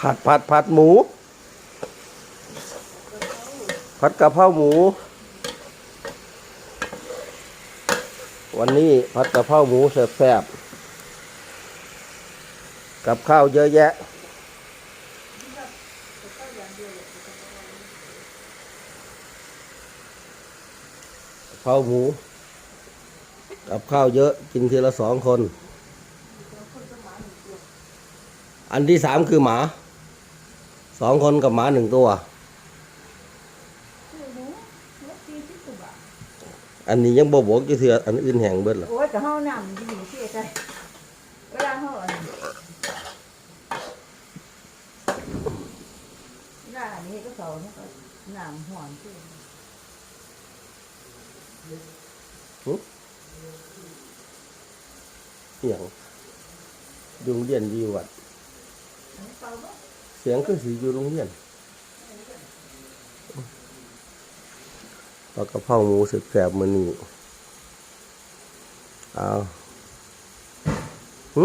ผัดผัดผัดหมู ผัดกะเพราหมู วันนี้ผัดกะเพราหมูแซ่บๆกับข้าวเยอะแยะ เพราหมู กับข้าวเยอะกินทีละสองคนอันที่สามคือหมา สองคนกับหมาหนึ่งตัว อันนี้ยังบ่บวกจะเถื่ออันอื่นแห่งเบิดเหรอ โอ้ยแต่ห้องน้ำมันอยู่ที่ใจเวลาห้องอันนี้หน้าอันนี้ก็เขาเนี่ยก็น้ำหอนที่ เสียงอยู่โรงเรียนอยู่วัด อันนี้เสียงคือสีอยู่โรงเรียนปลากระเพราหมูสึกแสบมือนี่เอาหึ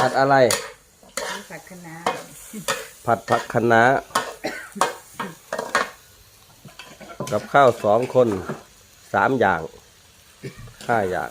ผัดอะไรมีผัดคะน้าผัดผักคะน้ากับข้าวสองคนสามอย่างห้าอย่าง